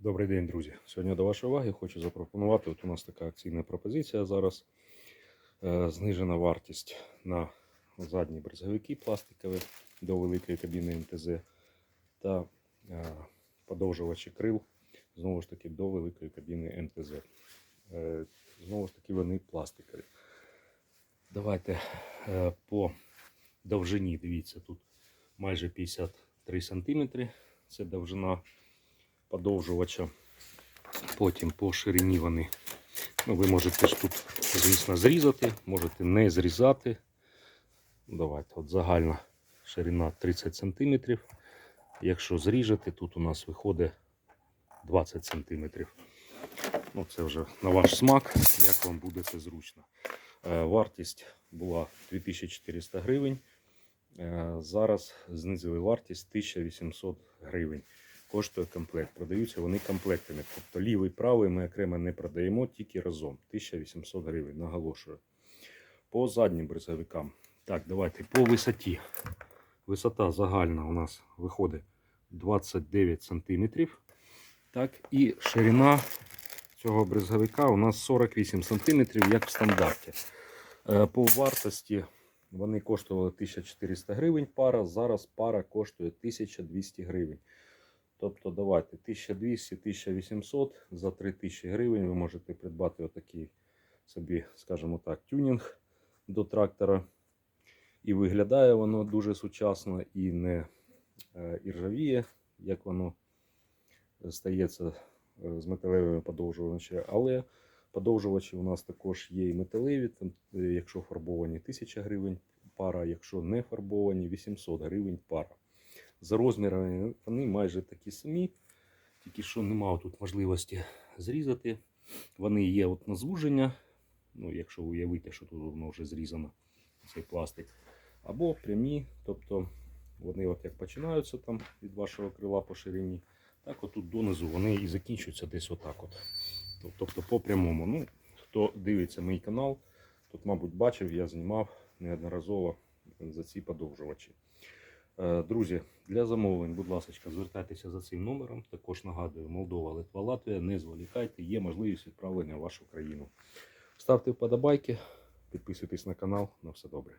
Добрий день, друзі. Сьогодні до вашої уваги хочу запропонувати. От у нас така акційна пропозиція зараз. Е, знижена вартість на задні брезговики пластикові до великої кабіни МТЗ та е, подовжувачі крил знову ж таки до великої кабіни МТЗ. Е, знову ж таки вони пластикові. Давайте по довжині, дивіться, тут майже 53 см. Це довжина подовжувача. Потім по ширині вони. Ну, ви можете ж тут, звісно, зрізати, можете не зрізати. Давайте, от загальна ширина 30 см. Якщо зріжете, тут у нас виходить 20 см. Ну, це вже на ваш смак, як вам буде це зручно. Е, Вартість була 2400 гривень. Е, Зараз знизили вартість 1800 гривень коштує комплект. Продаються вони комплектами. Тобто лівий, правий ми окремо не продаємо, тільки разом. 1800 гривень, наголошую. По заднім бризовикам. Так, давайте по висоті. Висота загальна у нас виходить 29 см. Так, і ширина цього бризговика у нас 48 см, як в стандарті. Е, По вартості вони коштували 1400 гривень пара. Зараз пара коштує 1200 гривень. Тобто давайте 1200-1800 за 3000 гривень ви можете придбати отакий собі, скажімо так, тюнінг до трактора. І виглядає воно дуже сучасно і не е, іржавіє, як воно стається е, з металевими подовжувачами. Але подовжувачі у нас також є і металеві, е, якщо фарбовані 1000 гривень пара, якщо не фарбовані 800 гривень пара. За розмірами вони майже такі самі, тільки що немає тут можливості зрізати. Вони є от на звуження, ну, якщо уявити, що тут воно вже зрізано, цей пластик. Або прямі, тобто вони от як починаються там від вашого крила по ширині, так отут донизу вони і закінчуються десь отак. от. Тобто по прямому. Ну, Хто дивиться мій канал, тут, мабуть, бачив, я знімав неодноразово за ці подовжувачі. Е, Друзі, для замовлень, будь ласка, звертайтеся за цим номером. Також нагадую, Молдова, Литва, Латвія. Не зволікайте, є можливість відправлення в вашу країну. Ставте вподобайки, підписуйтесь на канал. На все добре.